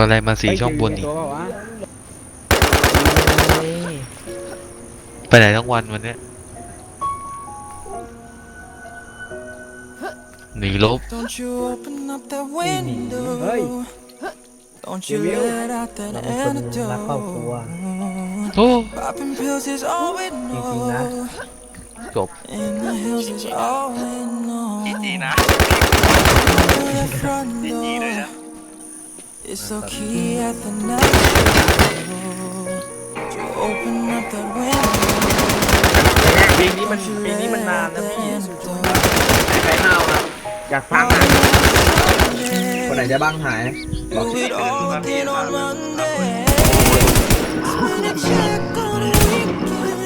อะไรมาสีช่องบนอีกตัวเปล่าวะไปไหนทั้งวันวันเนี้ยหนีลบ Don't you open up that เฮ้ย window. Don't you Give me a- let out that เราเป็นคนรักครอบครัว antidote. โอ้ Popping pills is all we จริงๆนะ know. จบ In the hills is all we know. จีนะ Through the front door. It's so key at the night. Don't you open up that window. เพลงนี้มันเพลงนี้มันนานนะพี่ Antidote. ใครเน่าครับอยากฟังอะคนไหนจะบ้างหาย Do it all again on Monday. Spend a check on a weekend.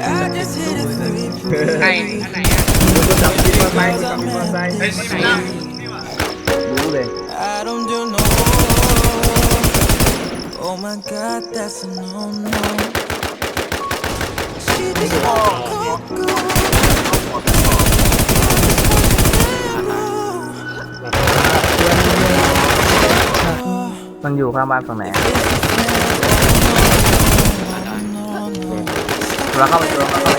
I just hit a three. ไอ้อันไหนอะคนจับที่มอ ไซค์คนจับที่มอไซค์เฮ้ยไม่น่านี่หว่ารู้เลย I don't do no. Oh my God, that's a no no. She just walk good. มันอยู่ข้างบ้านฝั่งไหนอะเราเข้าไปดูเราเข้าไป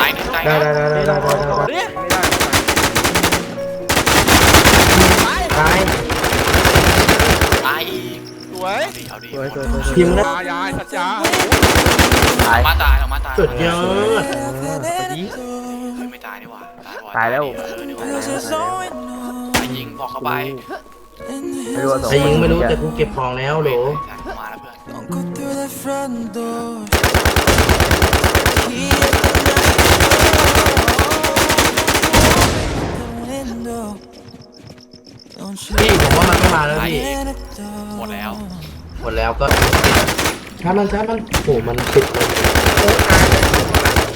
ตายหนึ่งตายได้นะได้ได้ได้ได้ได้ได้เนี่ยตาย ตายอีกสวยเอาดิสวยเอาสวยดิสวย พิมพ์นะตายายสัจจาตาย มาตายออกมาตายสุดยอด เฮ้ยไม่ตายนี่หว่าตายว่ะตายแล้ว เออนี่หว่า Feels as though it knows ไปยิงบอกเข้าไป in the ไม่รู้ว่า hills สองไอ้ยิงไม่รู้คนแต่กูเก็บของแล้วโหลมาแล้วเพื่อน Don't go through the front door. Key at พี่ผมว่ามันไม่มาแล้วพี่ let it หมดแล้ว หมดแล้วก็ช้ามันช้ามันโหมันปิดเลย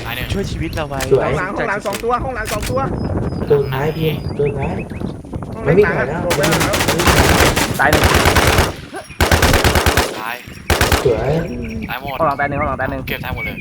ตายหนึ่งช่วยชีวิตเราไว้สวยห้องหลังห้องหลังสองตัวห้องหลังสองตัวตัวท้ายพี่ตัวท้ายห้องไม่เล็กมีหลังใครอะแล้วโดนไปแล้วตายหนึ่งตายสวย ตายหมด ข้างหลังตายหนึ่งข้างหลังตายหนึ่ง เก็บตายหมดเลย